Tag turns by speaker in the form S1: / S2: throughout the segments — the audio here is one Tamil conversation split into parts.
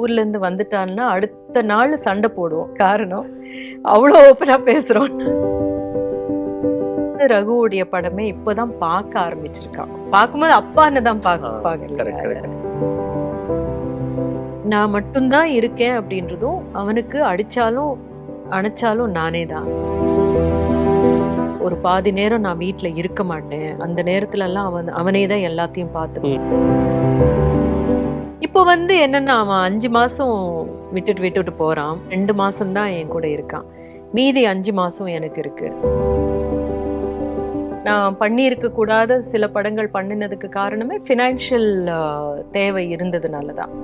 S1: ஊர்ல இருந்து வந்துட்டான்னா அடுத்த நாள் சண்டை போடுவோம். காரணம் அவ்வளோ ஓப்பனா பேசுறோம். ரகுவுடைய படமே இப்பதான் பார்க்க ஆரம்பிச்சிருக்கான். பார்க்கும்போது அப்பான்னு தான் பார்ப்பாங்க. நான் மட்டும்தான் இருக்கேன் அப்படின்றதும் அவனுக்கு அடிச்சாலும் அணைச்சாலும் நானே தான். ஒரு பாதி நேரம் நான் வீட்ல இருக்க மாட்டேன். அந்த நேரத்துல எல்லாம் அவன் அவனே தான் எல்லாத்தையும் பார்த்து இப்போ வந்து என்னன்னா அவன் அஞ்சு மாதம் விட்டுட்டு விட்டுட்டு போறான். ரெண்டு மாதம்தான் என் கூட இருக்கான். மீதி அஞ்சு மாதம் எனக்கு இருக்கு. நான் பண்ணியிருக்க கூடாத சில படங்கள் பண்ணினதுக்கு காரணமே ஃபினான்ஷியல் தேவை இருந்ததுனால தான்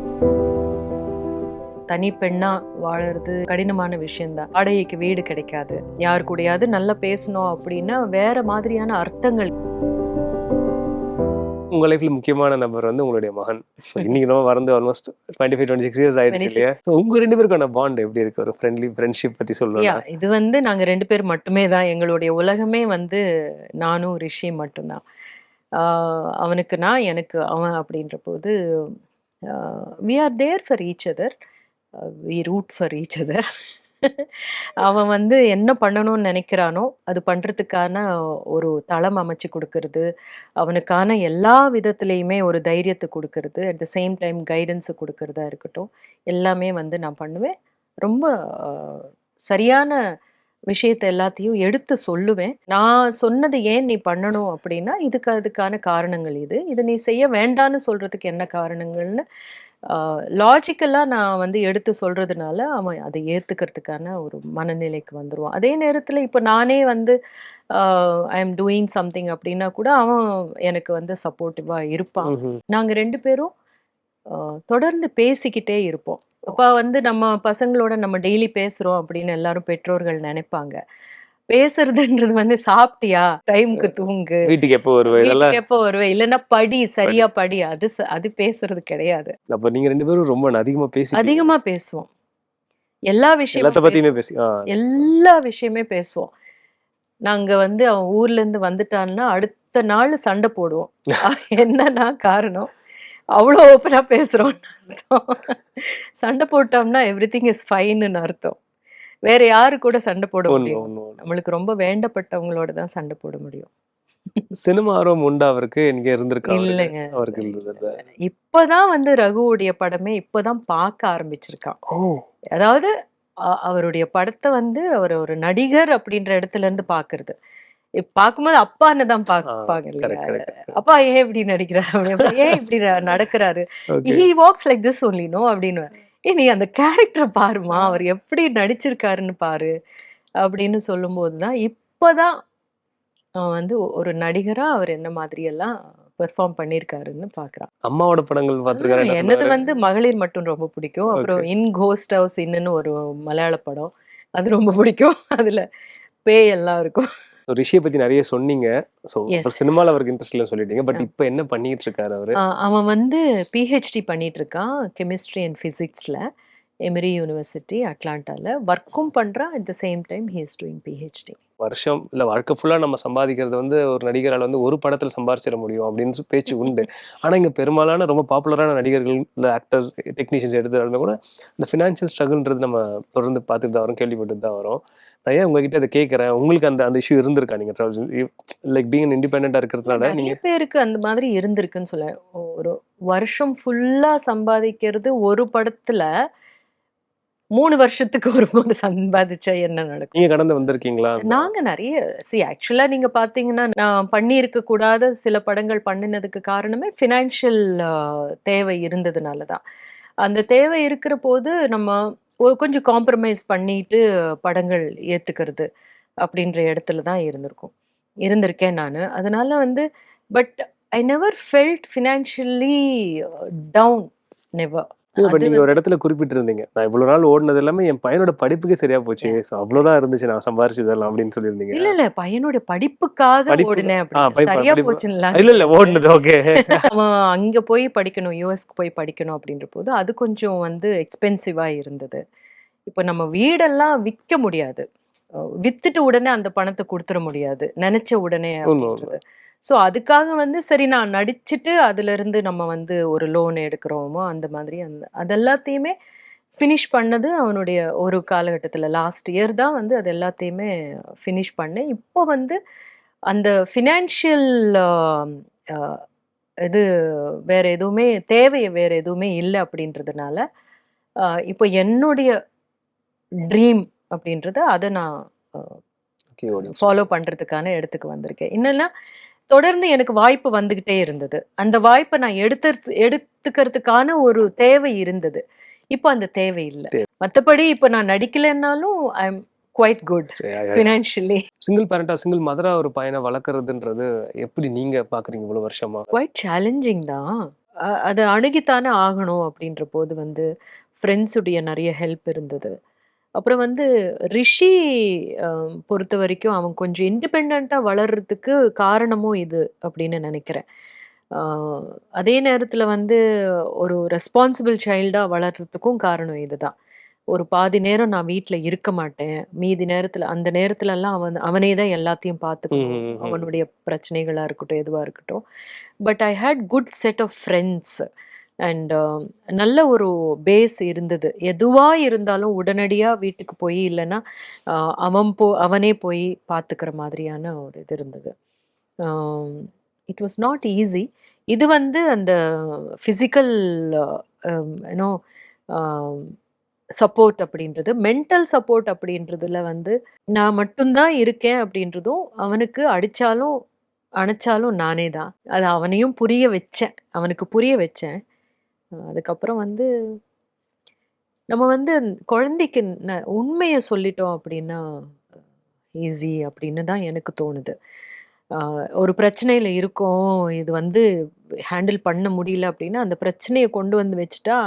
S1: தனி பெண்ணா வாழறது கடினமான விஷயம்தான். வாடகைக்கு வீடு கிடைக்காது. யார் கூடயாவது நல்லா பேசணும் அப்படின்னா வேற மாதிரியான அர்த்தங்கள்.
S2: உங்க லைஃப்ல முக்கியமான நபர் வந்து உங்களுடைய மகன். இன்னைக்கு நம்ம வந்து almost twenty five twenty six years ஆயிடுச்சு
S1: 26.
S2: இல்லையா? உங்க ரெண்டு பேருக்கான பாண்ட் எப்படி இருக்கு? ஒரு ஃப்ரெண்ட்லி ஃப்ரெண்ட்ஷிப் பத்தி
S1: யா
S2: சொல்லலாம்
S1: இது வந்து நாங்க ரெண்டு பேர் மட்டுமே தான். எங்களுடைய உலகமே வந்து நானும் ரிஷி மட்டும்தான். அவனுக்கு நான் எனக்கு அவன் அப்படின்ற போது we are there for each other we root for each other அவன் வந்து என்ன பண்ணணும்னு நினைக்கிறானோ அது பண்றதுக்கான ஒரு தளம் அமைச்சு கொடுக்கறது. அவனுக்கான எல்லா விதத்துலேயுமே ஒரு தைரியத்தை கொடுக்கறது. அட் த சேம் டைம் கைடன்ஸை கொடுக்கறதா இருக்கட்டும். எல்லாமே வந்து நான் பண்ணுவேன். ரொம்ப சரியான விஷயத்தை எல்லாத்தையும் எடுத்து சொல்லுவேன். நான் சொன்னது ஏன் நீ பண்ணணும் அப்படின்னா இதுக்கு அதுக்கான காரணங்கள் இது. இதை நீ செய்ய வேண்டான்னு சொல்றதுக்கு என்ன காரணங்கள்னு லாஜிக்கலாக நான் வந்து எடுத்து சொல்றதுனால அவன் அதை ஏத்துக்கிறதுக்கான ஒரு மனநிலைக்கு வந்துருவான். அதே நேரத்தில் இப்போ நானே வந்து ஐ எம் டூயிங் சம்திங் அப்படின்னா கூட அவன் எனக்கு வந்து சப்போர்ட்டிவாக இருப்பான்.
S2: ம்ஹும்.
S1: நாங்க ரெண்டு பேரும் தொடர்ந்து பேசிக்கிட்டே இருப்போம். அப்ப வந்து நம்ம பசங்களோட நம்ம டெய்லி பேசுறோம் அப்படின்னு எல்லாரும் பெற்றோர்கள் நினைப்பாங்க. பேசுறதுன்றது வந்து சாப்பிட்டியா? டைம்க்கு தூங்கு.
S2: வீட்டுக்கு எப்போ வருவேன்
S1: வீட்டுக்கு எப்போ வருவே? இல்லைன்னா படி சரியா படி. அது ச- அது பேசுறது கிடையாது.
S2: அப்ப நீங்க ரெண்டு பேரும் ரொம்ப அதிகமா பேசி
S1: அதிகமா பேசுவோம். எல்லா
S2: எல்லாத்த
S1: விஷயமும்
S2: பத்தியுமே பேசி ஆ,
S1: எல்லா விஷயமே பேசுவோம். நாங்க வந்து அவன் ஊர்ல இருந்து வந்துட்டான்னா அடுத்த நாள் சண்டை போடுவோம். என்னன்னா காரணம்? அவ்வளோ ஓப்பனா பேசுறோம் அர்த்தம். சண்டை போட்டோம்னா எவ்ரி திங் இஸ் ஃபைன்னு அர்த்தம். வேற யாரு கூட சண்டை போட முடியும். நம்மளுக்கு ரொம்ப வேண்டப்பட்டவங்களோட தான் சண்டை போட முடியும்.
S2: சினிமா ஆர்வம் உண்டா அவருக்கு? இங்க இருந்திருக்கா?
S1: இல்லைங்க.
S2: அவருக்கு
S1: இப்பதான் வந்து ரகுவுடைய படமே இப்பதான் பார்க்க ஆரம்பிச்சிருக்கான். அதாவது அவருடைய படத்தை வந்து அவர் ஒரு நடிகர் அப்படின்ற இடத்துல இருந்து பாக்குறது பார்க்கும்போது அப்பான்னு தான் பார்ப்பாங்க
S2: கரெக்ட்
S1: இல்லையா? அப்பா ஏன் இப்படி நடிக்கிறாரு அப்பா ஏன் இப்படி நடக்கிறாரு? He walks like this only no அப்படின்னு. ஏ நீ அந்த கேரக்டரை பாருமா அவர் எப்படி நடிச்சிருக்காருன்னு பாரு அப்படின்னு சொல்லும்போது தான் இப்போதான் அவன் வந்து ஒரு நடிகரா அவர் என்ன மாதிரி எல்லாம் பெர்ஃபார்ம் பண்ணியிருக்காருன்னு பாக்குறான்.
S2: அம்மாவோட படங்கள் பாத்துருக்காரு
S1: என்னது வந்து மகளிர் மட்டும் ரொம்ப பிடிக்கும். அப்புறம் இன் கோஸ்ட் ஹவுஸ் இன்னுன்னு ஒரு மலையாள படம். அது ரொம்ப பிடிக்கும். அதுல பேய் எல்லாம் இருக்கும்.
S2: ரிஷியை பத்தி நிறைய சொன்னீங்க. So
S1: Yes.
S2: சினிமால அவருக்கு இன்ட்ரெஸ்ட் இல்ல சொல்லிட்டீங்க. பட் இப்ப என்ன பண்ணிட்டு இருக்காரு அவரு
S1: அவன் வந்து பிஹெச்டி பண்ணிட்டு இருக்கான் கெமிஸ்ட்ரி அண்ட் ஃபிசிக்ஸ்ல எமிரி யூனிவர்சிட்டி அட்லாண்டால ஒர்க்கும் பண்றான் at the same time he is doing PhD
S2: வருஷம் இல்ல வாழ்க்கை ஃபுல்லா நம்ம சம்பாதிக்கிறது வந்து ஒரு நடிகரால வந்து ஒரு படத்துல சம்பாதிச்சிட முடியும் அப்படின்னு பேச்சு உண்டு. ஆனா இங்க பெரும்பாலான ரொம்ப பாப்புலரான நடிகர்கள் இல்ல ஆக்டர் டெக்னீஷியன்ஸ் எடுத்தாலுமே கூட இந்த ஃபினான்ஷியல் ஸ்ட்ரகிள்ன்றது நம்ம தொடர்ந்து பார்த்துட்டு தான் வரோம் கேள்விப்பட்டு தான் வரோம். நான் ஏன் உங்ககிட்ட அதை கேட்கறேன்? உங்களுக்கு அந்த அந்த இஷ்யூ இருந்திருக்கா? நீங்க லைக் பீங் இண்டிபெண்டா இருக்கிறதுனால நீங்க
S1: நிறைய பேருக்கு அந்த மாதிரி இருந்திருக்குன்னு சொல்ல ஒரு வருஷம் ஃபுல்லா சம்பாதிக்கிறது ஒரு படத்துல மூணு வருஷத்துக்கு ஒரு முறை சம்பாதிச்சா என்ன நடக்கும்?
S2: நீங்க கடந்து வந்திருக்கீங்களா?
S1: நாங்க நிறைய சி ஆக்சுவலா நீங்க பாத்தீங்கன்னா நான் பண்ணியிருக்க கூடாத சில படங்கள் பண்ணினதுக்கு காரணமே ஃபினான்ஷியல் தேவை இருந்ததுனால தான் அந்த தேவை இருக்கிற போது நம்ம ஒரு கொஞ்சம் காம்ப்ரமைஸ் பண்ணிட்டு படங்கள் ஏத்துக்கிறது அப்படின்ற இடத்துல தான் இருந்திருக்கும். இருந்திருக்கேன் நான். அதனால வந்து but I never felt financially down never
S2: but நீங்க ஒரு இடத்துல குறிப்பிட்டிருந்தீங்க. நான் இவ்வளவு நாள் ஓடுனது எல்லாமே என் பையனோட படிப்புக்கே சரியா போச்சு. அவ்வளவுதான் இருந்துச்சு. நான் சம்பாரிச்சதெல்லாம் அப்படின்னு சொல்லியிருந்தீங்க.
S1: இல்ல இல்ல. பையனோட படிப்புக்காக
S2: படிப்பு-
S1: ஓடினேன் சரியா. போச்சுங்களா?
S2: இல்ல இல்ல. ஓடுனது ஓகே
S1: அங்க போய் படிக்கணும். யூஎஸ்க்கு போய் படிக்கணும் அப்படின்ற போது அது கொஞ்சம் வந்து எக்ஸ்பென்சிவா இருந்தது. இப்போ நம்ம வீடெல்லாம் விற்க முடியாது. வித்துட்டு உடனே அந்த பணத்தை கொடுத்துட முடியாது. நினைச்ச உடனே அப்படின்றது. ஸோ அதுக்காக வந்து சரி நான் நடிச்சுட்டு அதிலிருந்து நம்ம வந்து ஒரு லோன் எடுக்கிறோமோ அந்த மாதிரி அந்த அது எல்லாத்தையுமே ஃபினிஷ் பண்ணது அவனுடைய ஒரு காலகட்டத்தில். லாஸ்ட் இயர் தான் வந்து அது எல்லாத்தையுமே ஃபினிஷ் பண்ணேன். இப்போ வந்து அந்த ஃபினான்ஷியல் இது வேற எதுவுமே தேவை வேற எதுவுமே இல்லை அப்படின்றதுனால இப்போ என்னுடைய ட்ரீம் அப்படின்றத அதை நான் ஃபாலோ பண்றதுக்கான இடத்துக்கு வந்திருக்கேன். என்னன்னா தொடர்ந்து எனக்கு வாய்ப்பு வந்துகிட்டே இருந்தது. அந்த வாய்ப்பை நான் எடுத்து எடுத்துக்கிறதுக்கான ஒரு தேவை இருந்தது. இப்போ அந்த தேவை இல்லை. மற்றபடி இப்போ நான் நடிக்கலைன்னாலும் I am quite good financially
S2: single பேரண்டா single மதரா ஒரு பையனை வளர்க்கறதுன்றது எப்படி நீங்க பாக்குறீங்க இவ்வளவு வருஷமா?
S1: குவைட் சேலஞ்சிங் தான். அதை அணுகித்தானே ஆகணும் அப்படின்ற போது வந்து ஃப்ரெண்ட்ஸுடைய நிறைய ஹெல்ப் இருந்தது. அப்புறம் வந்து ரிஷி பொறுத்த வரைக்கும் அவன் கொஞ்சம் இண்டிபெண்ட்டாக வளர்றதுக்கு காரணமும் இது அப்படின்னு நினைக்கிறேன். ஆஹ், அதே நேரத்தில் வந்து ஒரு ரெஸ்பான்சிபிள் சைல்டாக வளர்றதுக்கும் காரணம் இதுதான். ஒரு பாதி நேரம் நான் வீட்டில் இருக்க மாட்டேன். மீதி நேரத்தில் அந்த நேரத்துலலாம் அவன் அவனே தான் எல்லாத்தையும் பார்த்துக்கணும். அவனுடைய பிரச்சனைகளாக இருக்கட்டும் எதுவாக இருக்கட்டும். But I had good set of friends and um, நல்ல ஒரு பேஸ் இருந்தது. எதுவாக இருந்தாலும் உடனடியாக வீட்டுக்கு போய் இல்லைன்னா அவன் போ அவனே போய் பார்த்துக்கிற மாதிரியான ஒரு இது இருந்தது. இட் வாஸ் நாட் ஈஸி இது வந்து அந்த ஃபிசிக்கல் யூனோ சப்போர்ட் அப்படின்றது மென்டல் சப்போர்ட் அப்படின்றதுல வந்து நான் மட்டும்தான் இருக்கேன் அப்படின்றதும் அவனுக்கு அடித்தாலும் அணைச்சாலும் நானே தான் அது அவனையும் புரிய வச்சேன். அவனுக்கு புரிய வச்சேன். அதுக்கப்புறம் வந்து நம்ம வந்து குழந்தைக்கு ந- உண்மையை சொல்லிட்டோம் அப்படின்னா ஈஸி அப்படின்னு தான் எனக்கு தோணுது. ஒரு பிரச்சனையில் இருக்கோம் இது வந்து ஹேண்டில் பண்ண முடியல அப்படின்னா அந்த பிரச்சனையை கொண்டு வந்து வச்சுட்டா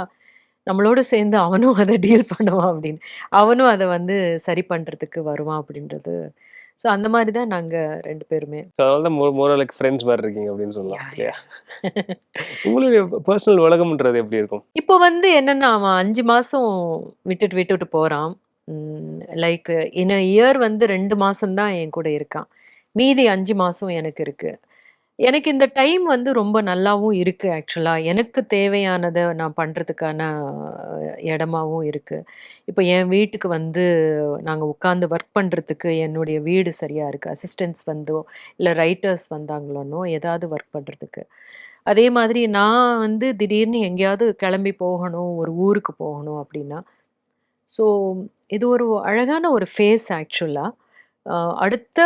S1: நம்மளோட சேர்ந்து அவனும் அதை டீல் பண்ணுவான் அப்படின்னு. அவனும் அதை வந்து சரி பண்ணுறதுக்கு வருவான் அப்படின்றது ஸோ அந்த மாதிரி தான் நாங்கள் ரெண்டு பேருமே.
S2: அதனால தான் மோரலுக்கு ஃப்ரெண்ட்ஸ் மாதிரி இருக்கீங்க அப்படின்னு சொல்லலாம் இல்லையா? உங்களுடைய பர்சனல் உலகம்ன்றது எப்படி இருக்கும்?
S1: இப்போ வந்து என்னன்னா அவன் அஞ்சு மாசம் விட்டுட்டு விட்டுட்டு போறான். லைக் இன் இயர் வந்து ரெண்டு மாசம்தான் என் கூட இருக்கான். மீதி அஞ்சு மாசம் எனக்கு இருக்கு. எனக்கு இந்த டைம் வந்து ரொம்ப நல்லாவும் இருக்கு ஆக்சுவலா. எனக்கு தேவையானதை நான் பண்றதுக்கான இடமாவும் இருக்கு. இப்போ என் வீட்டுக்கு வந்து நாங்க உட்காந்து ஒர்க் பண்றதுக்கு என்னுடைய வீடு சரியா இருக்கு. அசிஸ்டன்ஸ் வந்தோ இல்லை ரைட்டர்ஸ் வந்தாங்களோனோ ஏதாவது ஒர்க் பண்றதுக்கு. அதே மாதிரி நான் வந்து திடீர்னு எங்கேயாவது கிளம்பி போகணும் ஒரு ஊருக்கு போகணும் அப்படின்னா ஸோ இது ஒரு அழகான ஒரு ஃபேஸ் ஆக்சுவலாக அடுத்த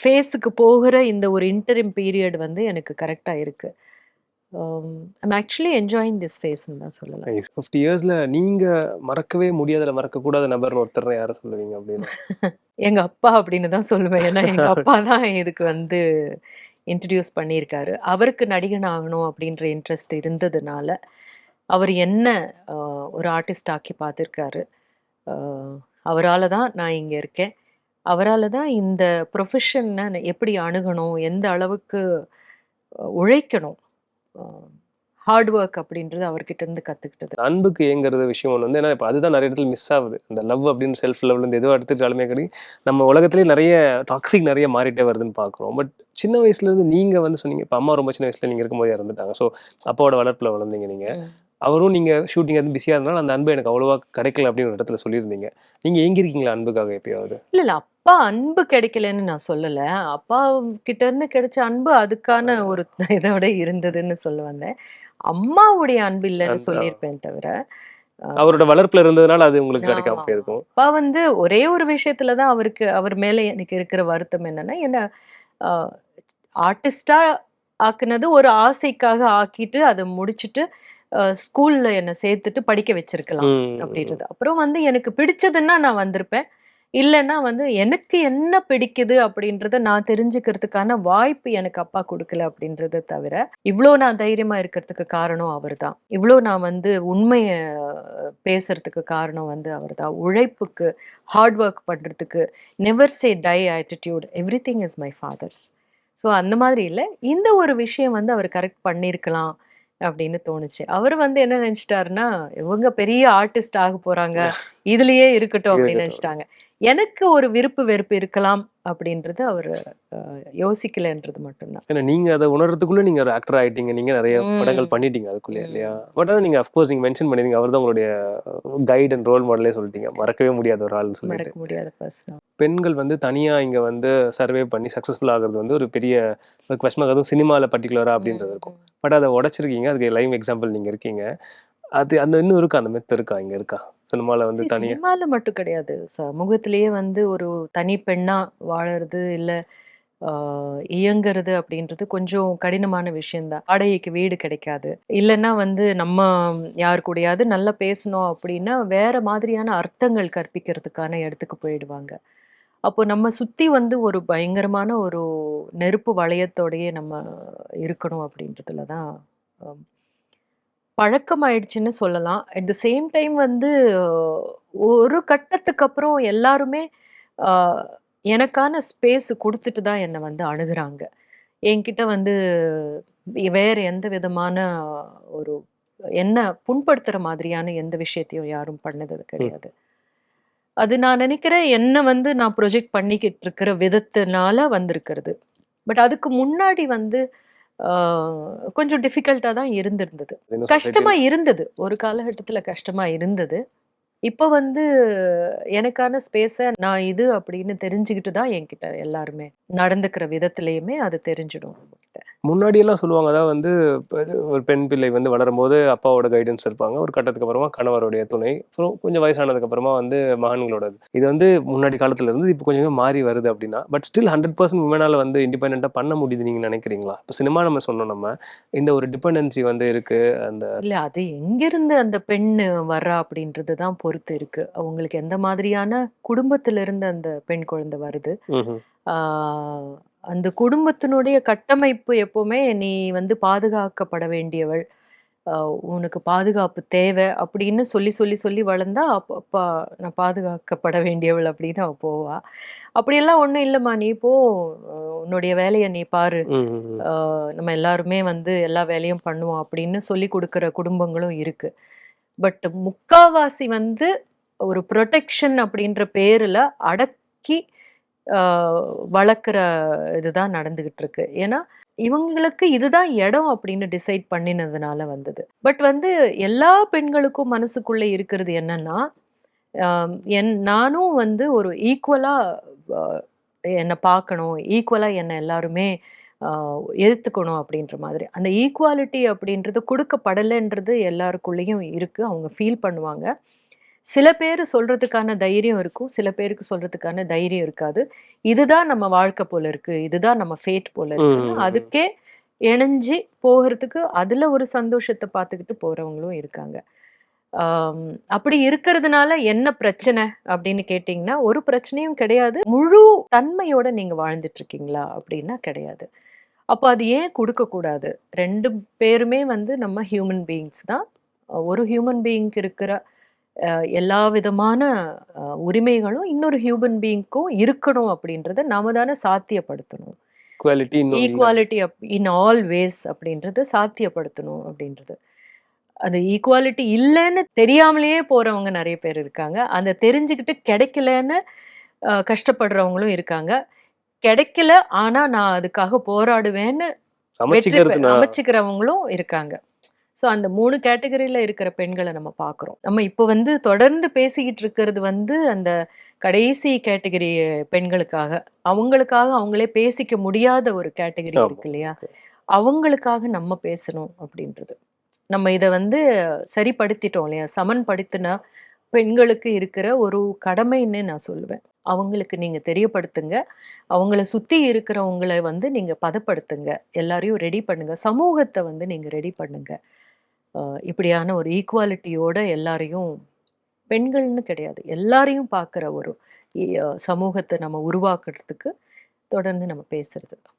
S1: ஃபேஸுக்கு போகிற இந்த ஒரு இன்டரிம் பீரியட் வந்து எனக்கு கரெக்டாக இருக்கு. ஐம் ஆக்சுவலி என்ஜாயிங் திஸ் ஃபேஸ்ன்னு தான் சொல்லலாம்.
S2: ஃபிஃப்டி இயர்ஸ்ல நீங்க மறக்கவே முடியாத மறக்கக்கூடாத நபர்னு ஒருத்தர் யாரை சொல்லுவீங்க அப்படின்னு?
S1: எங்க அப்பா அப்படின்னு தான் சொல்லுவேன். ஏன்னா எங்க அப்பா தான் இதுக்கு வந்து இன்ட்ரடியூஸ் பண்ணியிருக்காரு. அவருக்கு நடிகன் ஆகணும் அப்படின்ற இன்ட்ரெஸ்ட் இருந்ததுனால அவர் என்ன ஒரு ஆர்டிஸ்ட் ஆக்கி பார்த்துருக்காரு. அவரால் தான் நான் இங்கே இருக்கேன். அவரால் தான் இந்த ப்ரொஃபஷனை எப்படி அணுகணும் எந்த அளவுக்கு உழைக்கணும். ஹார்ட் ஒர்க் அப்படின்றது அவர்கிட்ட இருந்து கற்றுக்கிட்டது
S2: அன்புக்கு ஏங்குறது விஷயம் ஒன்று வந்து ஏன்னா இப்போ அதுதான் நிறைய இடத்துல மிஸ் ஆகுது. அந்த லவ் அப்படின்னு செல்ஃப் லவ்ல இருந்து எதுவும் எடுத்துட்டாலுமே கிடையாது நம்ம உலகத்திலேயே நிறைய டாக்ஸிக் நிறைய மாறிட்டே வருதுன்னு பார்க்குறோம் பட் சின்ன வயசுல இருந்து நீங்க வந்து சொன்னீங்க இப்போ அம்மா ரொம்ப சின்ன வயசுல நீங்க இருக்கும்போது இறந்துட்டாங்க. ஸோ அப்பாவோட வளர்ப்புல வளர்ந்தீங்க நீங்க. அவரும் நீங்க ஷூட்டிங் வந்து பிஸியா இருந்தாலும் அந்த அன்பு எனக்கு அவ்வளோவா கிடைக்கல அப்படின்னு ஒரு இடத்துல சொல்லியிருந்தீங்க. நீங்க ஏங்கிருக்கீங்களா அன்புக்காக எப்பயாவது?
S1: இல்ல இல்ல. அப்பா அன்பு கிடைக்கலன்னு நான் சொல்லல. அப்பா கிட்ட இருந்து கிடைச்ச அன்பு அதுக்கான ஒரு இதோட இருந்ததுன்னு சொல்ல வந்தேன். அம்மாவுடைய அன்பு இல்லைன்னு சொல்லியிருப்பேன் தவிர
S2: அவரோட வளர்ப்புல இருந்ததுனால அது உங்களுக்கு கிடைக்காம. போயிருக்கும்.
S1: அப்பா வந்து ஒரே ஒரு விஷயத்துல தான் அவருக்கு அவர் மேல எனக்கு இருக்கிற வருத்தம் என்னன்னா என்ன ஆர்டிஸ்டா ஆக்குனது ஒரு ஆசைக்காக ஆக்கிட்டு அதை முடிச்சிட்டு ஸ்கூல்ல என்னை சேர்த்துட்டு படிக்க வச்சிருக்கலாம் அப்படின்றது. அப்புறம் வந்து எனக்கு பிடிச்சதுன்னா நான் வந்திருப்பேன். இல்லைன்னா வந்து எனக்கு என்ன பிடிக்குது அப்படின்றத நான் தெரிஞ்சுக்கிறதுக்கான வாய்ப்பு எனக்கு அப்பா கொடுக்கல அப்படின்றத தவிர இவ்வளோ நான் தைரியமா இருக்கிறதுக்கு காரணம் அவர்தான். இவ்வளோ நான் வந்து உண்மையை பேசுறதுக்கு காரணம் வந்து அவர்தான். உழைப்புக்கு ஹார்ட் ஒர்க் பண்றதுக்கு never say die attitude everything is my father's so அந்த மாதிரி இல்லை. இந்த ஒரு விஷயம் வந்து அவர் கரெக்ட் பண்ணியிருக்கலாம் அப்படின்னு தோணுச்சு. அவர் வந்து என்ன நினைச்சிட்டாருன்னா இவங்க பெரிய ஆர்டிஸ்ட் ஆக போறாங்க. இதுலயே இருக்கட்டும். அப்படின்னு. நினைச்சிட்டாங்க. எனக்கு ஒரு விருப்பு வெறுப்பு இருக்கலாம் அப்படின்றது அவர் யோசிக்கலைன்றது மட்டும்தான்.
S2: ஏன்னா நீங்க அதை உணர்றதுக்குள்ள நீங்க ஒரு ஆக்டர் ஆயிட்டீங்க. நீங்க நிறைய. படங்கள் பண்ணிட்டீங்க அதுக்குள்ளே. இல்லையா? பட் ஆனால் நீங்க அஃப்கோர்ஸ் நீங்க மென்ஷன் பண்ணிருந்தீங்க அவர் தான் உங்களுடைய கைட் அண்ட் ரோல் மாடலே சொல்லிட்டீங்க. மறக்கவே முடியாத ஒரு ஆள்னு சொல்லிட்டு.
S1: மறக்க முடியாத
S2: பெண்கள் வந்து தனியா இங்க வந்து சர்வே பண்ணி சக்ஸஸ்ஃபுல் ஆகுறது வந்து ஒரு பெரிய கொஸ்டின் அதுவும் சினிமால பர்டிகுலரா அப்படின்றது இருக்கும். பட் அதை உடைச்சிருக்கீங்க. அதுக்கு லைவ் எக்ஸாம்பிள் நீங்க இருக்கீங்க. அது அந்த இன்னும் இருக்கா? அந்த மெத் இருக்கா? இங்க இருக்கா? சினிமால வந்து தனியா
S1: சினிமால மட்டும் கிடையாது. சமூகத்திலேயே வந்து ஒரு தனி பெண்ணா வாழறது இல்ல இயங்குறது அப்படின்றது கொஞ்சம் கடினமான விஷயம்தான். வாடகைக்கு வீடு கிடைக்காது. இல்லைன்னா வந்து நம்ம யார் கூடயாவது நல்லா பேசணும் அப்படின்னா வேற மாதிரியான அர்த்தங்கள் கற்பிக்கிறதுக்கான இடத்துக்கு போயிடுவாங்க. அப்போ நம்ம சுத்தி வந்து ஒரு பயங்கரமான ஒரு நெருப்பு வளையத்தோடயே நம்ம இருக்கணும் அப்படின்றதுல தான் பழக்கமாயிடுச்சுன்னு சொல்லலாம். அட் த சேம் டைம் வந்து ஒரு கட்டத்துக்கு அப்புறம் எல்லாருமே ஆஹ், எனக்கான ஸ்பேஸ் கொடுத்துட்டு தான் என்னை வந்து அணுகுறாங்க. என்கிட்ட வந்து வேற எந்த விதமான ஒரு என்ன புண்படுத்துற மாதிரியான எந்த விஷயத்தையும் யாரும் பண்ணது கிடையாது. அது நான் நினைக்கிறேன் என்ன வந்து நான் ப்ரொஜெக்ட் பண்ணிக்கிட்டு இருக்கிற விதத்தினால வந்திருக்கிறது. பட் அதுக்கு முன்னாடி வந்து கொஞ்சம் டிஃபிகல்ட்டா தான் இருந்திருந்தது.
S2: இன்னும்
S1: கஷ்டமா இருந்தது. ஒரு காலகட்டத்துல கஷ்டமா இருந்தது. இப்போ வந்து எனக்கான ஸ்பேஸை நான் இது அப்படின்னு தெரிஞ்சுக்கிட்டு தான் என்கிட்ட எல்லாருமே நடந்துக்கிற விதத்திலயுமே அது தெரிஞ்சிடும் நம்மகிட்ட.
S2: முன்னாடி எல்லாம் சொல்லுவாங்க அதாவது வந்து ஒரு பெண் பிள்ளை வந்து வளரும் போது அப்பாவோட கைடன்ஸ் இருப்பாங்க. ஒரு கட்டத்துக்கு அப்புறமா கணவருடைய துணை. அப்புறம் கொஞ்சம் வயசானதுக்கு அப்புறமா வந்து மகன்களோட இது. வந்து முன்னாடி காலத்துல இருந்து இப்போ கொஞ்சம் மாறி வருது அப்படின்னா பட் ஸ்டில் ஹண்ட்ரட் பர்சன்ட் உமனால வந்து இண்டிபெண்டா பண்ண முடியுது நீங்க நினைக்கிறீங்களா? இப்போ சினிமா நம்ம சொன்னோம் நம்ம இந்த ஒரு டிபெண்டன்சி வந்து இருக்கு அந்த
S1: இல்ல அது எங்கிருந்து அந்த பெண் வர்றா அப்படின்றது தான் பொறுத்து இருக்கு. அவங்களுக்கு எந்த மாதிரியான குடும்பத்துல இருந்து அந்த பெண் குழந்தை வருது? அந்த குடும்பத்தினுடைய கட்டமைப்பு எப்பவுமே நீ வந்து பாதுகாக்கப்பட வேண்டியவள். ஆஹ் உனக்கு பாதுகாப்பு தேவை அப்படின்னு சொல்லி சொல்லி சொல்லி வளர்ந்தா அப்ப அப்பா நான் பாதுகாக்கப்பட வேண்டியவள் அப்படின்னு அவ போவா. அப்படியெல்லாம் ஒண்ணும் இல்லைம்மா. நீ போ. ஆஹ் உன்னுடைய வேலையை நீ பாரு.
S2: ம்,
S1: நம்ம எல்லாருமே வந்து எல்லா வேலையும் பண்ணுவோம் அப்படின்னு சொல்லி கொடுக்கிற குடும்பங்களும் இருக்கு. பட் முக்காவாசி வந்து ஒரு ப்ரொடெக்ஷன் அப்படின்ற பேர்ல அடக்கி வளர்க்குற இதுதான் நடந்துகிட்டு இருக்கு ஏன்னா இவங்களுக்கு இதுதான் இடம் அப்படின்னு டிசைட் பண்ணினதுனால வந்தது. பட் வந்து எல்லா பெண்களுக்கும் மனசுக்குள்ள இருக்கிறது என்னன்னா என் நானும் வந்து ஒரு ஈக்குவலா என்னை பார்க்கணும் ஈக்குவலா என்னை எல்லாருமே ஆஹ், எதிர்த்துக்கணும் அப்படின்ற மாதிரி. அந்த ஈக்குவாலிட்டி அப்படின்றது கொடுக்கப்படலைன்றது எல்லாருக்குள்ளேயும் இருக்கு. அவங்க ஃபீல் பண்ணுவாங்க. சில பேர் சொல்றதுக்கான தைரியம் இருக்கும் சில பேருக்கு சொல்றதுக்கான தைரியம் இருக்காது. இதுதான் நம்ம வாழ்க்கை போல இருக்கு இதுதான் நம்ம ஃபேட் போல இருக்குன்னு
S2: ம்.
S1: அதுக்கே இணைஞ்சு போகிறதுக்கு அதுல ஒரு சந்தோஷத்தை பார்த்துக்கிட்டு போறவங்களும் இருக்காங்க. அப்படி இருக்கிறதுனால என்ன பிரச்சனை அப்படின்னு கேட்டிங்கன்னா ஒரு பிரச்சனையும் கிடையாது. முழு தன்மையோட நீங்க வாழ்ந்துட்டு இருக்கீங்களா அப்படின்னா கிடையாது. அப்போ அது ஏன் கொடுக்க கூடாது? ரெண்டு பேருமே வந்து நம்ம ஹியூமன் பீயிங்ஸ் தான். ஒரு ஹியூமன் பீயிங்க்கு இருக்கிற எல்லா விதமான உரிமைகளும் இன்னொரு ஹியூமன் பீயிங்க்கும் இருக்கணும் அப்படின்றத நாம தானே சாத்தியப்படுத்தணும். ஈக்குவாலிட்டி இன் ஆல் வேஸ் அப்படின்றத சாத்தியப்படுத்தணும் அப்படின்றது. அது ஈக்குவாலிட்டி இல்லைன்னு தெரியாமலேயே போறவங்க நிறைய பேர் இருக்காங்க. அந்த தெரிஞ்சுக்கிட்டு கிடைக்கலன்னு அஹ், கஷ்டப்படுறவங்களும் இருக்காங்க. கிடைக்கல ஆனா நான் அதுக்காக போராடுவேன்னு வெற்றி
S2: சமைச்சிக்கிறது
S1: பெ-
S2: நான்
S1: அமைச்சுக்கிறவங்களும் இருக்காங்க. ஸோ அந்த மூணு கேட்டகரியில இருக்கிற பெண்களை நம்ம பார்க்குறோம். நம்ம இப்போ வந்து தொடர்ந்து பேசிக்கிட்டு இருக்கிறது வந்து அந்த கடைசி கேட்டகரி பெண்களுக்காக. அவங்களுக்காக அவங்களே பேசிக்க முடியாத ஒரு கேட்டகரி. இருக்கு இல்லையா? அவங்களுக்காக நம்ம பேசணும் அப்படின்றது. நம்ம இதை வந்து சரிப்படுத்திட்டோம் இல்லையா? சமன்படுத்தினா பெண்களுக்கு இருக்கிற ஒரு கடமைன்னு நான் சொல்லுவேன். அவங்களுக்கு நீங்க தெரியப்படுத்துங்க. அவங்கள சுத்தி இருக்கிறவங்கள வந்து நீங்க பதப்படுத்துங்க. எல்லாரையும் ரெடி பண்ணுங்க. சமூகத்தை வந்து நீங்க ரெடி பண்ணுங்க. அஹ் இப்படியான ஒரு ஈக்குவாலிட்டியோட எல்லாரையும் பெண்கள்னு கிடையாது. எல்லாரையும் பார்க்குற ஒரு இ- அஹ் சமூகத்தை நம்ம உருவாக்குறதுக்கு தொடர்ந்து நம்ம பேசுறது.